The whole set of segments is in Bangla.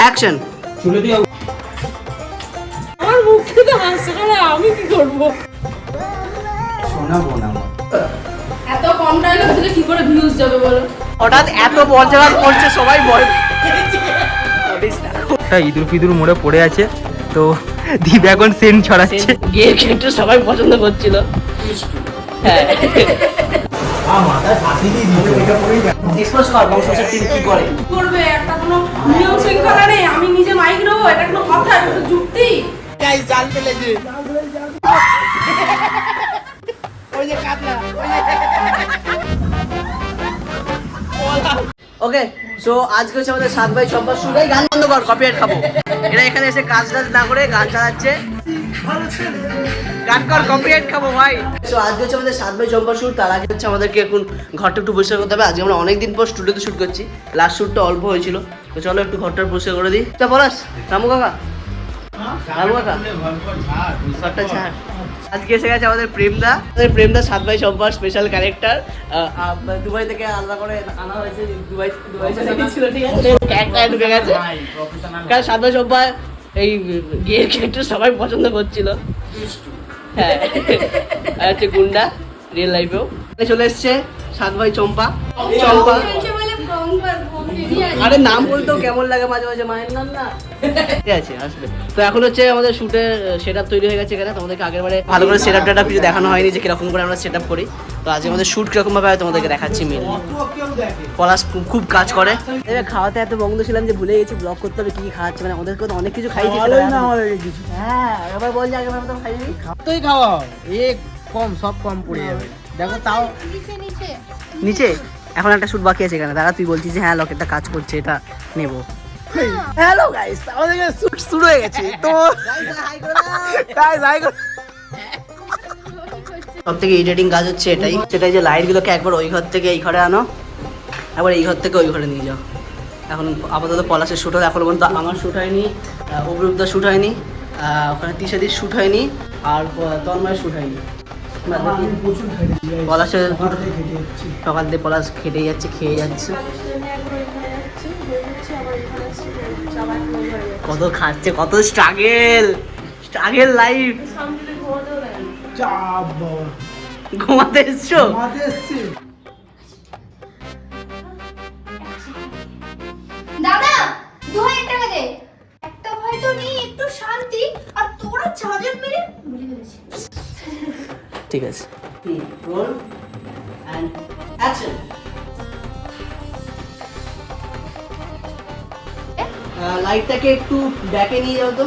অ্যাকশন চলে দিয়ে আমার মুখে তো হাসছে করে আমি কি করব? শোনাবো না। এত কম ডায়লগ দিলে কি করে ভিউজ যাবে বলো? হঠাৎ এত বজ্রাঘাত করছে সবাই ভয় একটা ইঁদুর ফিদুর মোড়ে পড়ে আছে তো দীপ এখন সেন্ট ছড়াচ্ছে। গিয়ে একটু সবাই পছন্দ করছিল। হ্যাঁ। মাথায় ফাঁসি দিয়ে দিল এটা পরেই এক্সপোজ কর? বংশের টিম কি করে করবে? একটা কোনো নিয়ম শৃঙ্খলা নেই। আমি নিজে মাইক নেব এটা কোনো কথা এটা কোনো যুক্তি? ওকে সো আজকে হচ্ছে আমাদের সাত ভাই চম্পা শুরুই গান বন্ধ কর কপিরাইট খাব। এরা এখানে এসে কাজ টাজ না করে গান চালাচ্ছে। খাব, ভাই। আজকে হচ্ছে আমাদের তার আগে হচ্ছে আমাদেরকে এখন ঘরটা একটু পরিষ্কার করতে হবে। আজকে আমরা পর স্টুডিওতে করছি। লাস্ট অল্প তো চলো একটু পরিষ্কার করে দিই। তা বলাস কাকা। কাকা। আজকে এসে গেছে আমাদের প্রেমদা। প্রেমদা সাত ভাই সম্পার স্পেশাল ক্যারেক্টার দুবাই থেকে আলাদা করে আনা হয়েছে। ঢুকে গেছে। এই গিয়ে সবাই পছন্দ করছিল। হ্যাঁ। আর হচ্ছে গুন্ডা রিয়েল লাইফেও চলে এসছে সাত ভাই চম্পা। চম্পা। আরে নাম বলতেও কেমন লাগে মাঝে মাঝে মায়ের নাম না। ঠিক আছে আসবে। তো এখন হচ্ছে আমাদের শুটের সেট তৈরি হয়ে গেছে এখানে। তোমাদেরকে আগের বারে ভালো করে সেট আপ টেট কিছু দেখানো হয়নি যে কীরকম করে আমরা সেট আপ করি। তো আজকে আমাদের শুট কীরকম ভাবে হয় তোমাদেরকে দেখাচ্ছি দেখে পলাশ খুব- কাজ করে। এবার খাওয়াতে এত বন্ধ ছিলাম যে ভুলে গেছি ব্লগ করতে হবে কি কি খাওয়াচ্ছে মানে ওদেরকে তো অনেক কিছু খাইয়েছি কিছু। হ্যাঁ এবার বল যে তো খাইনি তুই খাওয়া এ কম সব কম পড়ে যাবে। দেখো তাও নিচে এখন একটা শুট বাকি আছে এখানে। দাদা তুই বলছিস যে হ্যাঁ লকেটটা কাজ করছে এটা নেব। হ্যালো গাইস আমাদের শুট শুরু হয়ে গেছে। তো গাইস হাই সব থেকে এডিটিং কাজ হচ্ছে এটাই। সেটাই যে লাইটগুলোকে একবার ওই ঘর থেকে এই ঘরে আনো একবার এই ঘর থেকে ওই ঘরে নিয়ে যাও। এখন আপাতত পলাশের শ্যুট হলো এখন পর্যন্ত আমার শ্যুট হয়নি অভিরূপদার শ্যুট হয়নি ওখানে তিশাদির শ্যুট হয়নি আর তন্ময়ের শ্যুট হয়নি। পলাশের সকাল থেকে পলাশ খেটে যাচ্ছে খেয়ে যাচ্ছে। কত খাচ্ছে কত স্ট্রাগেল স্ট্রাগেল লাইফ বাবা ঘুমাতে এসছো? আমাদের এসছে। দাদা দু হাজার টাকা দে। একটা ভয় তো নেই একটু শান্তি। আর তোরা চারজন মিলে ভুলে গেছি ঠিক আছে। রোল অ্যান্ড অ্যাকশন লাইটটাকে একটু ব্যাকে নিয়ে যাও তো।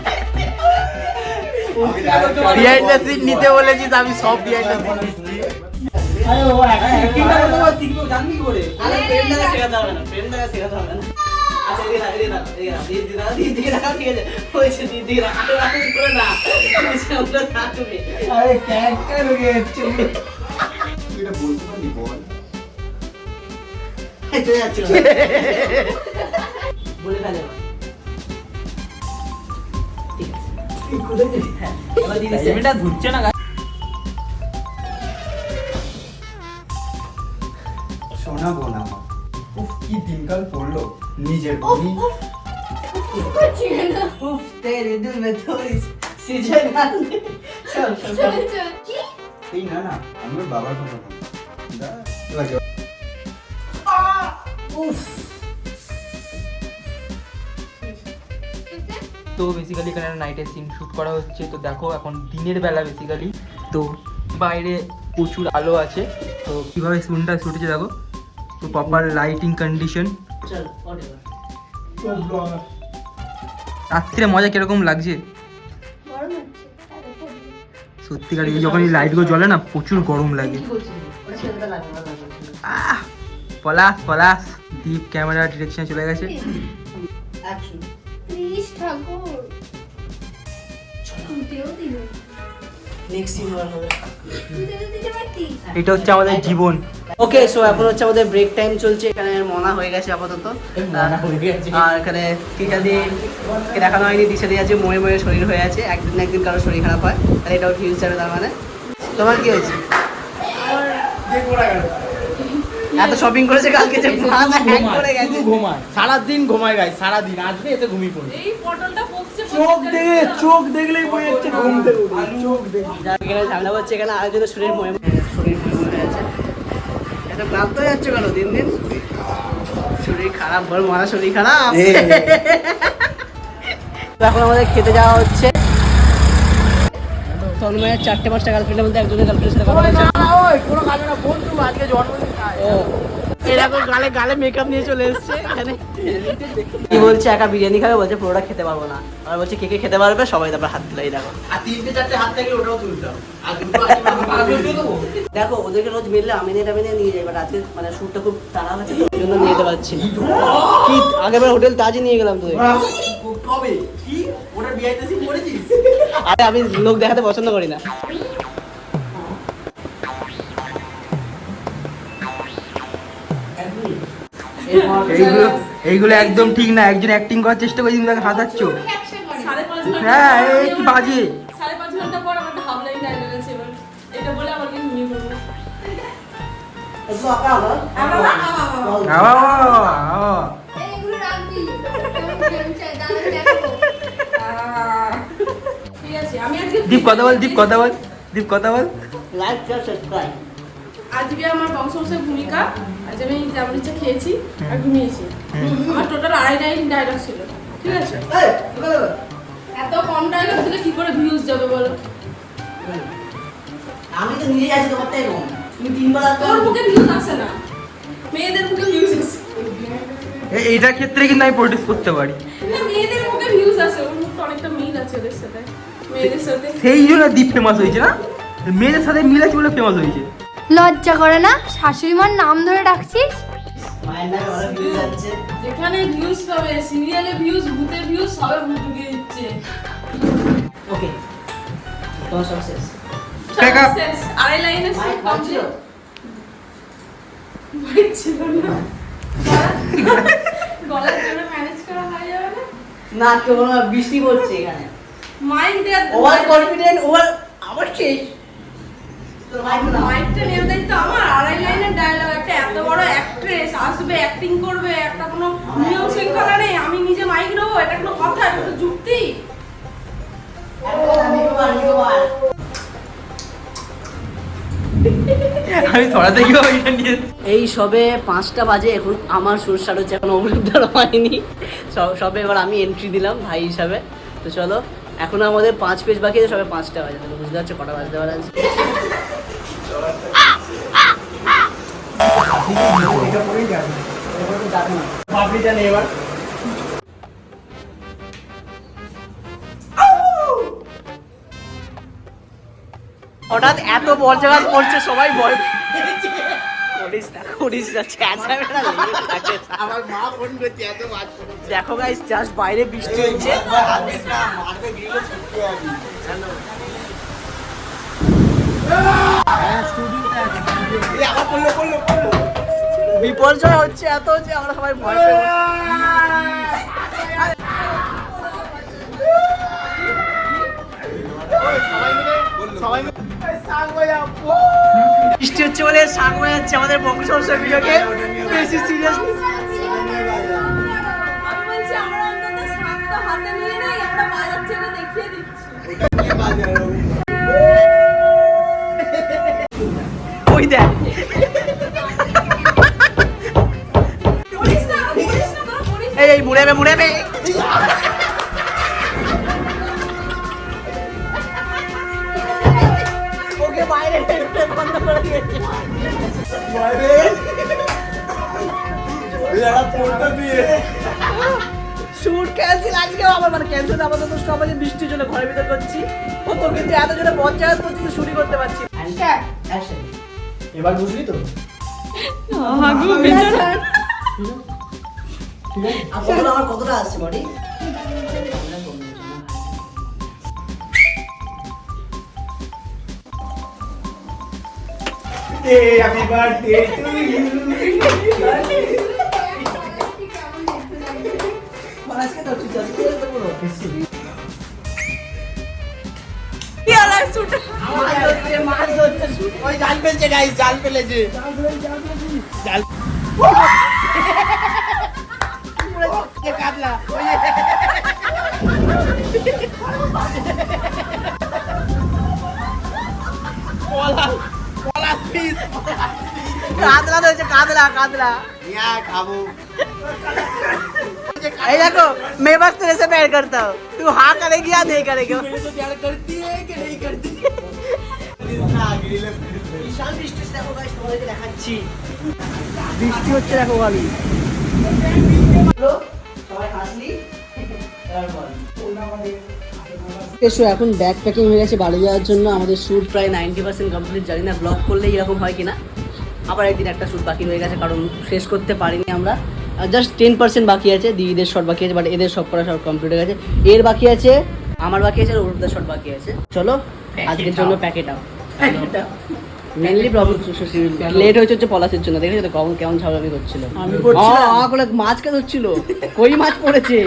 বিহাইন্ড দ্য সিন নিতে বলেছিস আমি সব বিহাইন্ড দ্য সিন নিচ্ছি। আরে ও অ্যাক্টিংটা করতে জানবি করে আরে প্রেম দ্বারা শেখাতে হবে না প্রেম দ্বারা শেখাতে হবে না আরও ক্যারেক্টার হয়ে যাচ্ছে। এটা বলতে পারলি। বলে। ফেলে এটা ঘুরছে না শোনাবো না উফ কি দিনকাল পড়ল। নিজের নি উফ, তেরে দিল মে থোড়ি সি জগহ চল, চল, চল। এই না না আমি বাবার কথা বলছি। তো বেসিক্যালি এখানে নাইটের সিন শ্যুট করা হচ্ছে। তো দেখো এখন দিনের বেলা বেসিক্যালি তো বাইরে প্রচুর আলো আছে। তো কীভাবে সিনটা শুট হচ্ছে দেখো। তো প্রপার লাইটিং কন্ডিশন রাত্রিরে মজা কীরকম লাগছে? সত্যিকার যখন এই লাইটগুলো জ্বলে না প্রচুর গরম লাগে। পলাশ পলাশ। দীপ ক্যামেরা ডিরেকশন চলে গেছে। ঠাকুর। এটা হচ্ছে আমাদের জীবন। ওকে সো এখন হচ্ছে আমাদের ব্রেক টাইম চলছে এখানে মনা হয়ে গেছে আপাতত। আর এখানে কে দেখানো হয়নি টিচাদি আছে ময়ে ময়ে শরীর হয়ে আছে একদিন না একদিন কারও শরীর খারাপ হয় তাহলে এটাও ফিউচারে তার মানে। তোমার কি হয়েছে? এত শপিং করেছে কালকে যে মা না হ্যাং করে গেছে। ঘুমায়। সারাদিন ঘুমায় গাই সারাদিন। আসবে এসে ঘুমিয়ে পড়বে এই পটলটা পকছে চোখ দেখে চোখ দেখলেই বই যাচ্ছে ঘুম থেকে উঠে। চোখ দেখে যার এখানে ঝামেলা হচ্ছে এখানে আরেকজনের শরীর ময়ে শরীর ময়ে আছে। এটা ক্লান্ত হয়ে যাচ্ছে কেন দিন দিন? শরীর খারাপ বল মারা শরীর খারাপ। এখন আমাদের খেতে যাওয়া হচ্ছে। তন্ময়ের চারটে পাঁচটা গার্লফ্রেন্ডের মধ্যে একজনের গার্লফ্রেন্ডের সাথে কথা হয়েছে ও এরকম গালে গালে মেকআপ নিয়ে চলে এসেছে এখানে। কি বলছে একা বিরিয়ানি খাবে? বলছে পুরোটা খেতে পারব না। আর বলছে কে কে খেতে পারবে? সবাই তারপর হাত তুলে দেখো। আর তিনটে চারটে হাত থেকে ওটাও তুলতাম আর দুটো আগে দেবো। দেখো ওদেরকে রোজ মিললে আমি এটা মেনে নিয়ে যাই বাট আজকে মানে শ্যুটটা খুব তাড়া হচ্ছে তো ওই জন্য নিয়ে যেতে পারছি। কি আগেবার হোটেল তাজই নিয়ে গেলাম তোদের। কবে আরে আমি লোক দেখাতে পছন্দ করি না। এইগুলো এইগুলো একদম ঠিক না একজন অ্যাক্টিং করার চেষ্টা করছি তুমি তাকে ঘণ্টা হ্যাঁ এই কি বাজে। সাড়ে দীপ কথা বল দীপ কথা বল দীপ কথা বল। লাইক শেয়ার সাবস্ক্রাইব আজকে আমার বংশবংশের ভূমিকা আজ আমি যেমন ইচ্ছা খেয়েছি আর ঘুমিয়েছি। আমার টোটাল আড়াই লাইন ডায়লগ ছিল ঠিক আছে? এত কম ডায়লগ দিলে কি করে ভিউজ যাবে বলো? আমি তো নিজে আছি তোমার থেকে কম তুমি তিনবার তোর মুখে ভিউজ আসে না। মেয়েদের মুখে ভিউজ আসে। এইটার ক্ষেত্রে কিন্তু আমি প্রডিউস করতে পারি। মেয়েদের মুখে ভিউজ আসে ওর মুখটা অনেকটা মিল আছে ওদের সাথে। সেই জন্য দীপ ফেমাস হয়েছে না? মেয়েদের সাথে মিল ফেমাস হয়েছে। লজ্জা করে না? শাশুড়ি মার নাম ধরে ডাকছিস? মায়ের নামে অনেক ভিউজ যাচ্ছে যেখানে ভিউজ পাবে সিরিয়ালে ভিউজ ভূতের ভিউজ সবে ভূত ঢুকিয়ে দিচ্ছে। ওকে তোমার সব শেষ। লাইনে ছিল? না। গলা- গলার জন্য ম্যানেজ করা হয়ে যাবে না? না কেউ বৃষ্টি পড়ছে এখানে। মাইক ওভার কনফিডেন্ট ওভার আবার শেষ। তোর মাইক না মাইকটা নেওয়ার দায়িত্ব আমার। আড়াই লাইনের ডায়লগ একটা এত বড় অ্যাক্ট্রেস আসবে অ্যাক্টিং করবে একটা কোনো নিয়ম শৃঙ্খলা নেই আমি নিজে মাইক নেব এটা কোনো কথা এটা কোনো যুক্তি? আমি সরাতে গিয়েও এটা নিয়ে এই সবে পাঁচটা বাজে এখন আমার সুরসার হচ্ছে এখন অভিযোগটা হয়নি। সব- সবে এবার আমি এন্ট্রি দিলাম ভাই হিসাবে। তো চলো এখন আমাদের পাঁচ পেজ বাকি আছে সবাই পাঁচটা বাজে, তাহলে বুঝতে পারছ কটা বাজতে পারে আছে হঠাৎ এত বজ্রাঘাত পড়ছে সবাই ভয় করিস না করিস না চেঁচাবে না, আমার মা ফোন করছে এত বাজ দেখো গাইস জাস্ট বাইরে বৃষ্টি হচ্ছে বিপর্যয় হচ্ছে এত যে আমরা সবাই ভয়। সবাই চলে হয়ে যাচ্ছে আমাদের বংশ ভিডিওকে। বেশি সিরিয়াস জন্য ঘরের ভিতর করছি। ও তো কিন্তু এত জোরে পঞ্চায়েত করছি তো শুরু করতে পারছি এবার বুঝলি তো? আমার কতটা আসছে body? Happy birthday to you কি আলাদা সুট ওই জাল ফেলছে গাইস জাল ফেলেছে। জাল কাটলা কাতলা? হয়েছে কাতলা কাতলা ইয়া খাব। এই দেখো मैं बस तेरे से प्यार करता हूँ तू हाँ करेगी या नहीं करेगी বিশাল বৃষ্টি হচ্ছে দেখো guys, তোমাদেরকে দেখাচ্ছি বৃষ্টি হচ্ছে দেখো খালি সবাই হাসলি এসো এখন ব্যাগ প্যাকিং হয়ে গেছে বাড়ি যাওয়ার জন্য আমাদের শ্যুট প্রায় নাইনটি পার্সেন্ট কমপ্লিট জানি না ব্লগ করলে এরকম হয় কিনা আবার একদিন একটা শ্যুট বাকি রয়ে গেছে কারণ শেষ করতে পারিনি আমরা জাস্ট টেন পার্সেন্ট বাকি আছে দিদিদের শট বাকি আছে বাট এদের সব করা সব কমপ্লিট হয়ে গেছে। এর বাকি আছে আমার বাকি আছে আর শর্ট বাকি আছে। চলো আজকের জন্য pack it up mainly problem late হয়েছে হচ্ছে পলাশের জন্য। দেখেছ তো কখন কেমন ঝামেলামি করছিল? আ, আ করে মাছ কে ধরছিল? কই মাছ পড়েছে?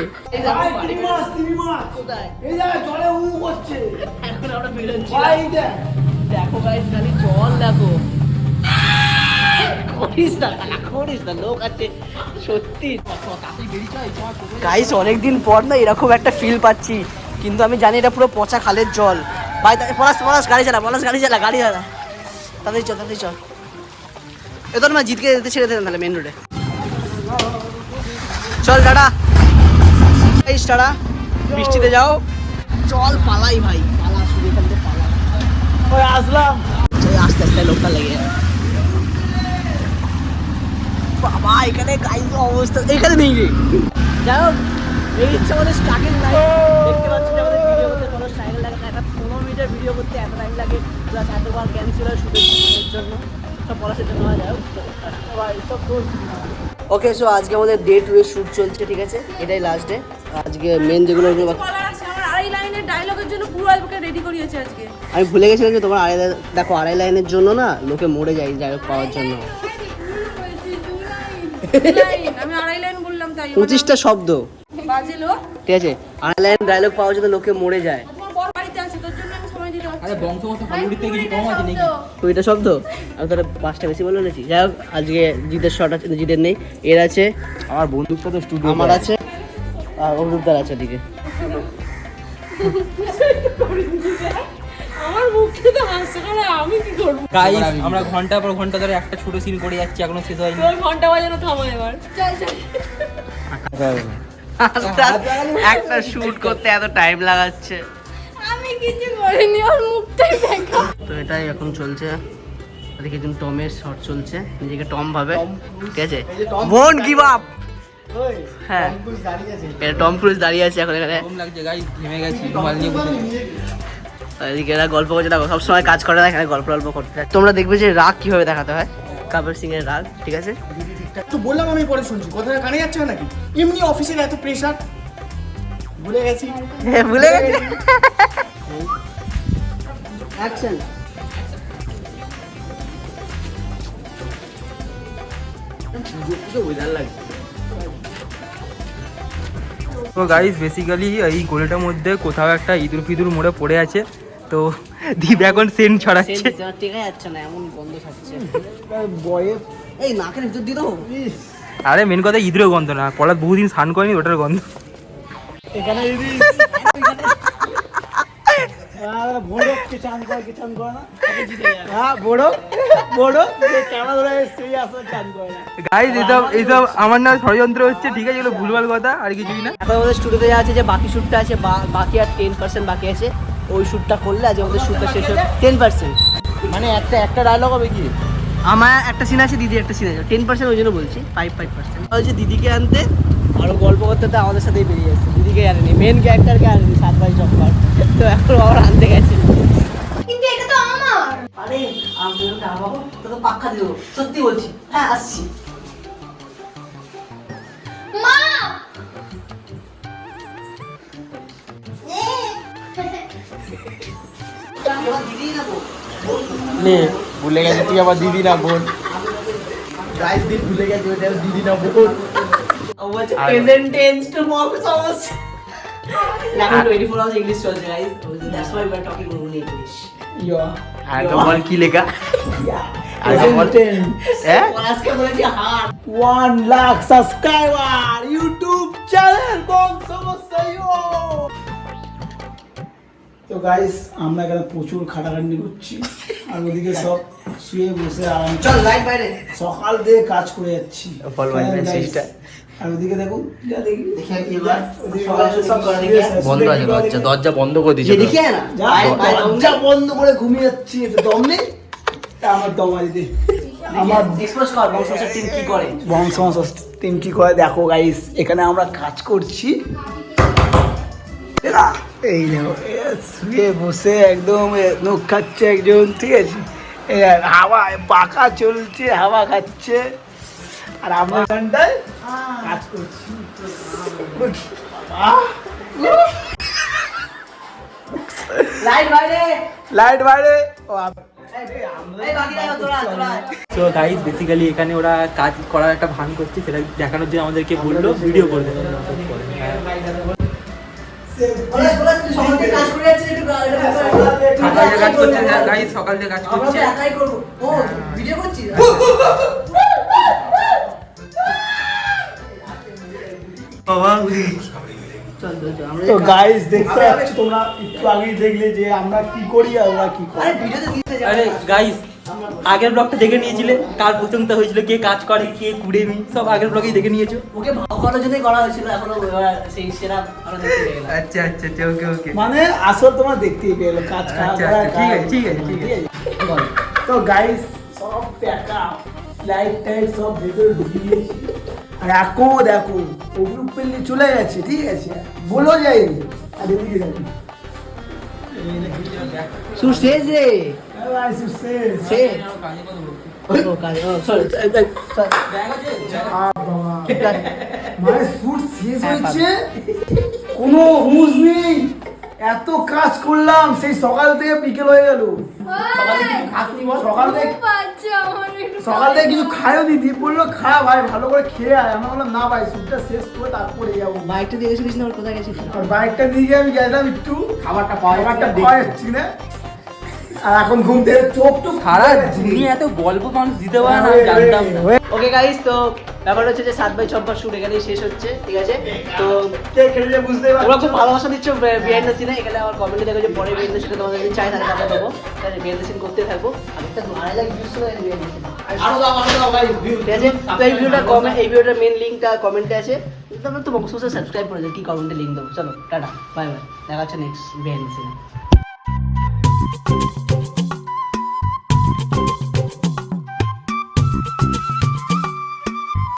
মাছ তিমি মাছ। কোথায়? এই যা জলে উ করছে। এখন আমরা বেরোচ্ছি। ভাই দেখ। দেখো গাইস খালি জল দেখো। করিস না কাকা করিস না লোক আছে সত্যি। গাইস অনেকদিন পর না এরকম একটা ফিল পাচ্ছি কিন্তু আমি জানি এটা পুরো পচা খালের জল। ভাই পলাশ পলাশ গাড়ি চালা পলাশ গাড়ি চালা গাড়ি চালা। তাড়াতাড়ি চল তাড়াতাড়ি চল। এ তোর মা জিতকে যেতে ছেড়ে দেন তাহলে মেন রোডে চল টাটা। এই টাটা। বৃষ্টিতে যাও। চল পালাই ভাই। পালা এখান থেকে পালা। আসলাম। আস্তে আস্তে লোকটা লেগে বাবা এখানে গাইজ অবস্থা এখানে নেই রে। যাই হোক এই হচ্ছে আমাদের স্টার্টিং লাইন দেখতে পাচ্ছি আমাদের ভিডিও করতে কোনো স্টাইল লাগে না। একটা পনেরো মিনিটের ভিডিও করতে এত টাইম লাগে প্লাস এতবার ক্যান্সেল হয় শুটের জন্য। সব পলাশের জন্য হয় যাই ওকে সো আজকে আমাদের ডে টু এর শ্যুট চলছে ঠিক আছে? এটাই লাস্ট ডে আজকে মেন যেগুলো আড়াই লাইনের ডায়লগের জন্য পুরো আমাকে রেডি করিয়েছে আজকে। আমি ভুলে গেছিলাম যে তোমার আড়াই দেখো আড়াই লাইনের জন্য না লোকে মরে যায় ডায়লগ পাওয়ার জন্য। আমি আড়াই লাইন বললাম তাই পঁচিশটা শব্দ। বাজে লোক ঠিক আছে আড়াই লাইন ডায়লগ পাওয়ার জন্য লোকে মরে যায়। তোমার বড় বাড়িতে আছে তোর জন্য আমি সময় দিতে পারছি আরে বংশগত হলিউড কিছু কম আছে নাকি? কুড়িটা শব্দ? আমি তাহলে পাঁচটা বেশি বলে নিয়েছি। যাই হোক আজকে শট আছে জিতের নেই। এর আছে আমার বন্দুকটা তো স্টুডিও আমার আছে আর অরূপদার আছে ওদিকে আমার মুখে তো হাসছে কারণ আমি কি করব? গাইস আমরা ঘণ্টা পর ঘণ্টা ধরে একটা ছোট সিন করে যাচ্ছি এখনও শেষ হয়নি। তোর ঘণ্টা বাজানো থামো এবার। চল চল। একটা শুট করতে এত টাইম লাগাচ্ছে। আমি কিছু করিনি ওর মুখটাই দেখা। তো এটাই এখন চলছে। এদিকে একজন টমের শট চলছে। নিজেকে টম ভাবে। ঠিক আছে? বোন গিভ আপ হ্যাঁ। এটা টম ক্রুজ দাঁড়িয়ে আছে এখন এখানে। লাগছে গাইস ঘেমে গেছি রুমাল নিয়ে এদিকে এরা গল্প করছে দেখো সবসময় কাজ করে না এখানে গল্প গল্প করতে থাকে। তোমরা দেখবে যে রাগ কীভাবে দেখাতে হয়। কাবির সিং এর রাগ ঠিক আছে? তো বললাম আমি পরে শুনছি কোথায় কানে যাচ্ছে নাকি? এমনি অফিসের এত প্রেশার ভুলে গেছি। হ্যাঁ, ভুলে গেছে। অ্যাকশন তো গাইস বেসিক্যালি এই গলিটার মধ্যে কোথাও একটা ইঁদুর ফিদুর মোড়ে পড়ে আছে। তো দীপ এখন সেন্ট ছড়াচ্ছে। টেকা যাচ্ছে না এমন গন্ধ ছাড়ছে। বয়ে এই নাকের ভিতর দিয়ে দাও। আরে মেন কথা ইঁদুরের গন্ধ না পলাশ বহুদিন স্নান করেনি ওটার গন্ধ। এখানে যদি হ্যাঁ আমার না ষড়যন্ত্র হচ্ছে ঠিক আছে এগুলো ভুলভাল কথা আর কিছুই না। স্টুডিওতে যা আছে যে বাকি শ্যুটটা আছে বা- বাকি আর টেন পার্সেন্ট বাকি আছে ওই শ্যুটটা করলে আজ আমাদের শ্যুটটা শেষ হবে টেন পার্সেন্ট মানে একটা একটা ডায়লগ হবে কি? আমার একটা সিন আছে দিদি একটা সিন আছে। টেন পার্সেন্ট ওই জন্য বলছি ফাইভ ফাইভ পার্সেন্ট হচ্ছে দিদিকে আনতে আরও গল্প করতে তো আমাদের সাথেই বেরিয়ে যাচ্ছে। দিদিকে আনেনি মেন ক্যারেক্টারকে আনেনি সাত বাই চপ্পার তো এখন আবার আনতে গেছে। কিন্তু এটা তো আমার। আরে আমি তোকে খাওয়াবো তোকে পাক্কা দেবো। সত্যি বলছি। হ্যাঁ আসছি। মা! না ভুলে গেছে তুই আবার দিদি না বোন। দিন ভুলে গেছে ওটা দিদি না বোন। প্রেজেন্ট টেন্স টু মম সমস্যা এখন 24 আওয়ার্স ইংলিশ চলছে guys that's why we are talking only English yeah আর বল কি লেখা? হ্যাঁ? One lakh subscriber YouTube channel তো গাইস আমরা এখানে প্রচুর খাটাখাটনি করছি। আর ওদিকে সব শুয়ে বসে আরাম চল লাইট বাইরে। সকাল থেকে কাজ করে যাচ্ছি। বল, বল, হ্যাঁ, message guys। টা। আর ওদিকে দেখুন যা দেখি। দেখি এবার ওদিকে সব করে দেখি। বন্ধ আছে দরজা দরজা বন্ধ করে দিয়েছে দেখি না। যা বাইরে বাইরে দরজা বন্ধ করে ঘুমিয়ে যাচ্ছি। এতে দম নেই? তা আমার দম আছে আমার এক্সপ্রেস কর টিম কি করে? বংশ টিম কি করে? দেখো গাইস এখানে আমরা কাজ করছি। এরা, এই দেখো শুয়ে বসে একদম নখ খাচ্ছে একজন ঠিক আছে? হাওয়া পাখা চলছে হাওয়া খাচ্ছে। আর আমরা কাজ করছি। লাইট বাইরে। লাইট বাইরে। ও আপ- এই বাকি দেখো তোরা তোরা তো গাইস বেসিক্যালি এখানে ওরা কাজ করার একটা ভান করছে সেটা দেখানোর জন্য আমাদেরকে বলল ভিডিও করে দেবে গাইস দেখতে পাচ্ছ তোমরা, একটু আগেই দেখলে যে আমরা কি করি আর ওরা কি করে। গাইস আগের ব্লগটা দেখে নিয়েছিলে কার প্রশংসা হয়েছিল কে কাজ করে কে কুড়েমি সব আগের ব্লগেই দেখে নিয়েছো। ওকে ভালো করার জন্যই করা হয়েছিল এখনও সেই সেরা আচ্ছা আচ্ছা আচ্ছা ওকে ওকে। মানে আসল তোমরা দেখতেই পেল কাজ খারাপ আচ্ছা, করা, আচ্ছা, ঠিক আছে, ঠিক আছে, ঠিক আছে। তো গাইস সব প্যাকা লাইট টাইট সব ভেতরে ঢুকিয়ে দিয়েছি। আর এখন দেখো ওগুলো পেলে চলে গেছে ঠিক আছে? বলো যায়নি আর এদিকে দেখো। শুন শেষ রে এ ভাই, success। শেষ ও কাজ ও সরি আ বাবা। মানে শেষ হয়েছে কোনো হুঁশ নেই এত কাজ করলাম সেই সকাল থেকে বিকেল হয়ে গেল। সকাল থেকে সকাল থেকে কিছু খায়ও দিদি দীপ বলল খা ভাই ভালো করে খেয়ে আয়। আমি বললাম না ভাই শুটটা শেষ করে তারপরে যাব। বাইকটা দিয়ে গেছিলিস না ওর কোথায় গেছিস আর বাইকটা নিয়ে গিয়ে আমি গেলাম একটু। খাবারটা পাওয়া খাবারটা পাওয়া যাচ্ছি না। আর এখন ঘুম থেকে চোখ তো সারা দুনিয়া এত গল্প মানুষ দিতে পারে না জানতাম ওকে গাইস তো ব্যাপারটা হচ্ছে যে সাত বাই চম্পার শুট এখানেই শেষ হচ্ছে ঠিক আছে? তো খেলে বুঝতে তোমরা খুব ভালোবাসা দিচ্ছ বিহাইন্ড দ্য সিনে এখানে আমার কমেন্টে দেখো যে পরে বিহাইন্ড দ্য সিনে তোমাদের যদি চাই তাহলে আমরা দেবো। তাহলে বিহাইন্ড দ্য সিন করতে থাকব আর একটা আড়াই লাখ ভিউজ ছিল বিহাইন্ড দ্য সিন আরও দাও আরও দাও ভাই ঠিক আছে? তো এই ভিডিওটা কমেন্ট এই ভিডিওটার মেন লিঙ্কটা কমেন্টে আছে। তোমরা তো বক্সে সাবস্ক্রাইব করে দাও কি কমেন্টে লিঙ্ক দেবো? চলো টাটা বাই বাই দেখা হচ্ছে নেক্সট বিহাইন্ড দ্য সিনে